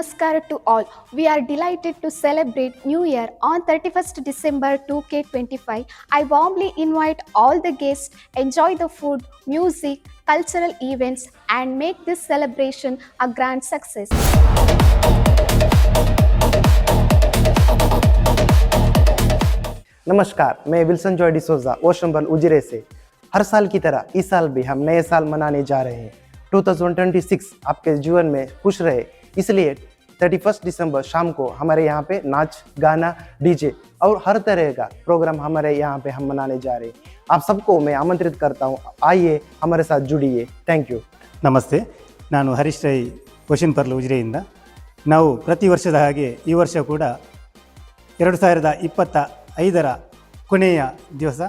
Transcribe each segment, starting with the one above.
Namaskara to all. We are delighted to celebrate New Year on 31st December 2K25. I warmly invite all the guests enjoy the food, music, cultural events and make this celebration a grand success. नमस्कार मैं Wilson Joy D'Souza ओशंबल उजिरे से हर साल की तरह इस साल भी हम नए साल मनाने जा रहे हैं 2026 आपके जीवन में खुश रहे इसलिए 31 दिसंबर शाम को हमारे यहाँ पे नाच गाना डीजे और हर तरह का प्रोग्राम हमारे यहाँ पे हम मनाने जा रहे हैं आप सबको मैं आमंत्रित करता हूँ आइए हमारे साथ जुड़िए थैंक यू ನಮಸ್ತೆ ನಾನು ಹರೀಶ್ ರೈ ಕ್ವಶನ್ ಪರ್ಲು ಉಜಿರೆಯಿಂದ ನಾವು ಪ್ರತಿ ವರ್ಷದ ಹಾಗೆ ಈ ವರ್ಷ ಕೂಡ ಎರಡು ಸಾವಿರದ ಇಪ್ಪತ್ತ ಐದರ ಕೊನೆಯ ದಿವಸ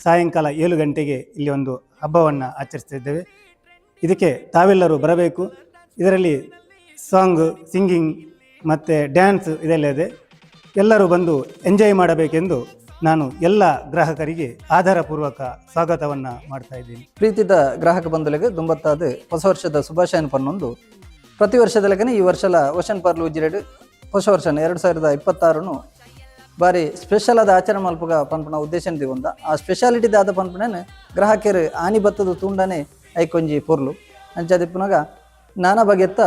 ಸಾಯಂಕಾಲ ಏಳು ಗಂಟೆಗೆ ಇಲ್ಲಿ ಒಂದು ಹಬ್ಬವನ್ನು ಆಚರಿಸ್ತಿದ್ದೇವೆ ಇದಕ್ಕೆ ತಾವೆಲ್ಲರೂ ಬರಬೇಕು ಇದರಲ್ಲಿ ಸಾಂಗ್, ಸಿಂಗಿಂಗ್ ಮತ್ತು ಡ್ಯಾನ್ಸ್ ಇದೆಲ್ಲ ಇದೆ ಎಲ್ಲರೂ ಬಂದು ಎಂಜಾಯ್ ಮಾಡಬೇಕೆಂದು ನಾನು ಎಲ್ಲ ಗ್ರಾಹಕರಿಗೆ ಆಧಾರಪೂರ್ವಕ ಸ್ವಾಗತವನ್ನು ಮಾಡ್ತಾ ಇದ್ದೀನಿ. ಪ್ರೀತಿದ ಗ್ರಾಹಕ ಬಂಧುಗಳಿಗೆ ದುಂಬತ್ತಾದ ಹೊಸ ವರ್ಷದ ಶುಭಾಶಯನ ಪನ್ನೊಂದು ಪ್ರತಿ ವರ್ಷದಲ್ಲಗನೆ ಈ ವರ್ಷದ ಓಷನ್ ಪಾರ್ಲ್ ಉಜಿರೆಡ್ ಹೊಸ ವರ್ಷನ ಎರಡು ಸಾವಿರದ ಇಪ್ಪತ್ತಾರನು ಬಾರಿ ಸ್ಪೆಷಲ್ ಆದ ಆಚರಣೆ ಮಲ್ಪಗ ಪನ್ಪುನ ಉದ್ದೇಶ ಒಂದ. ಆ ಸ್ಪೆಷಾಲಿಟಿ ಆದ ಪನ್ಪುಣನ ಗ್ರಾಹಕರು ಆನಿ ಬತ್ತದ ತುಂಡನೆ ಐಕೊಂಜಿ ಪೊರ್ಲು. ಅಂಚಾದಿಪ್ಪನಾಗ ನಾನಾ ಬಗೆತ್ತ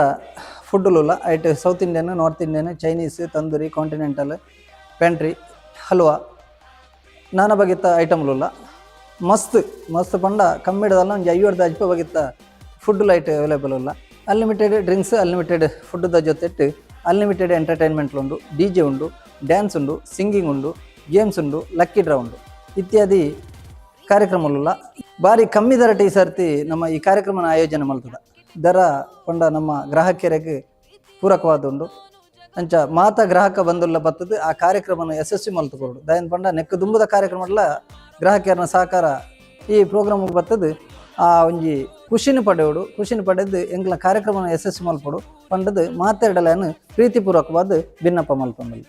ಫುಡ್ಡುಲುಲ್ಲ ಐಟ್ south Indian north Indian Chinese tandoori continental pantry halwa, ನಾನಾ ಬಗೆತ್ತ ಐಟಮ್ಲುಲ್ಲ ಮಸ್ತ್ ಮಸ್ತ್ ಪಂಡ ಕಮ್ಮಿಡದಲ್ಲ ಒಂದು ಐವತ್ತು ಅಜ್ಪ ಬಗೆತ ಫುಡ್ ಲೈಟ್ ಅವೈಲೇಬಲ್ ಇಲ್ಲ ಅನ್ಲಿಮಿಟೆಡ್ ಡ್ರಿಂಕ್ಸ್ ಅನ್ಲಿಮಿಟೆಡ್ ಫುಡ್ದ ಜೊತೆಟ್ಟು ಅನ್ಲಿಮಿಟೆಡ್ ಎಂಟರ್ಟೈನ್ಮೆಂಟ್ ಉಂಡು ಡಿ ಜೆ ಉಂಡು ಡ್ಯಾನ್ಸ್ ಉಂಡು ಸಿಂಗಿಂಗ್ ಉಂಡು ಗೇಮ್ಸ್ ಉಂಡು ಲಕ್ಕಿ ಡ್ರಾ ಉಂಡು. ಇತ್ಯಾದಿ ಕಾರ್ಯಕ್ರಮಲುಲ್ಲ ಭಾರಿ ಕಮ್ಮಿ ದರಟಿ ಈ ಸರ್ತಿ ನಮ್ಮ ಈ ಕಾರ್ಯಕ್ರಮನ ಆಯೋಜನೆ ಮಾಡ್ತದ. ದರ ಪಂಡ ನಮ್ಮ ಗ್ರಾಹಕರಿಗೆ ಪೂರಕವಾದ ಉಂಡು ಅಂಚ ಮಾತ ಗ್ರಾಹಕ ಬಂದುಲ್ಲ ಬತ್ತದು, ಆ ಕಾರ್ಯಕ್ರಮನ ಯಶಸ್ವಿ ಮಲ್ತುಕೊಡು ದಯನ್ ಪಂಡ ನೆಕ್ಕ ದುಂಬದ ಕಾರ್ಯಕ್ರಮಡ್ಲ ಗ್ರಾಹಕರನ್ನ ಸಹಕಾರ ಈ ಪ್ರೋಗ್ರಾಮ್ ಬತ್ತದು, ಆ ಒಂಜಿ ಖುಷಿನ ಪಡೆಯೋಡು ಖುಷಿನ ಪಡೆದು ಎಂಗ್ಲ ಕಾರ್ಯಕ್ರಮನ ಯಶಸ್ವಿ ಮಲ್ಪಡು. ಪಂಡದು ಮಾತಾಡಲೇನು ಪ್ರೀತಿಪೂರ್ವಕವಾದ ಭಿನ್ನಪ್ಪ ಮಲ್ಪೊಂದು